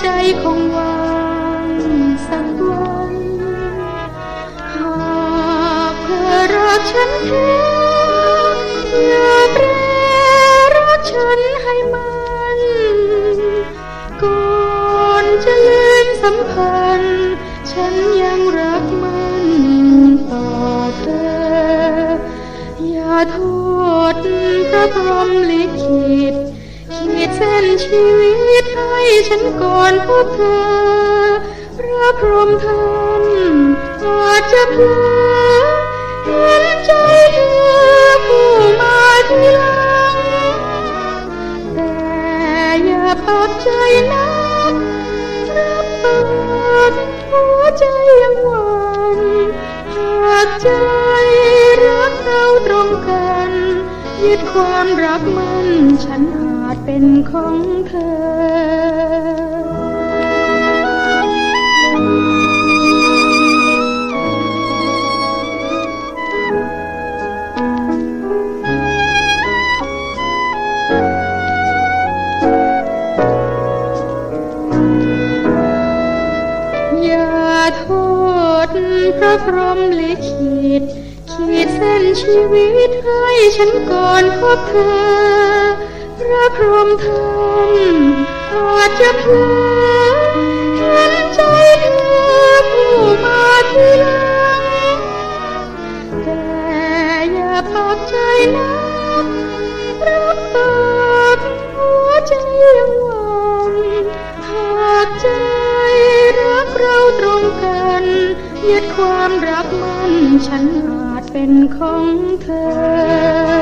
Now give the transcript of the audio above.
ใจคงวางสักวันหากเธอรักฉันแท้อย่าแปรรักฉันให้มันก่อนจะลืมสำคัญ ฉันยังรักมันต่อเธอ อย่าโทษพระพรหมลิขิตขีดเส้นชีวิต ให้ฉันก่อนพบเธอพระพรหมท่านอาจจะเพลอเห็นใจเธอผู้มาทีหลังแต่อย่าปักใจนักรับปากหัวใจยังหวั่นหากใจรักเราตรงกันยึดความรักมันฉัน อาจเป็นของเธออย่าโทษพระพรหมลิขิตขีดเส้นชีวิตให้ฉันก่อนพบเธอ ระพรหมท่านอาจจะเพลอเห็นใจเธอผู้มาทีหลังแต่อย่าปักใจนักรับปากหัวใจยังหวั่นหากใจรักเราตรงกันยึดความรักมันฉันอาจเป็นของเธอ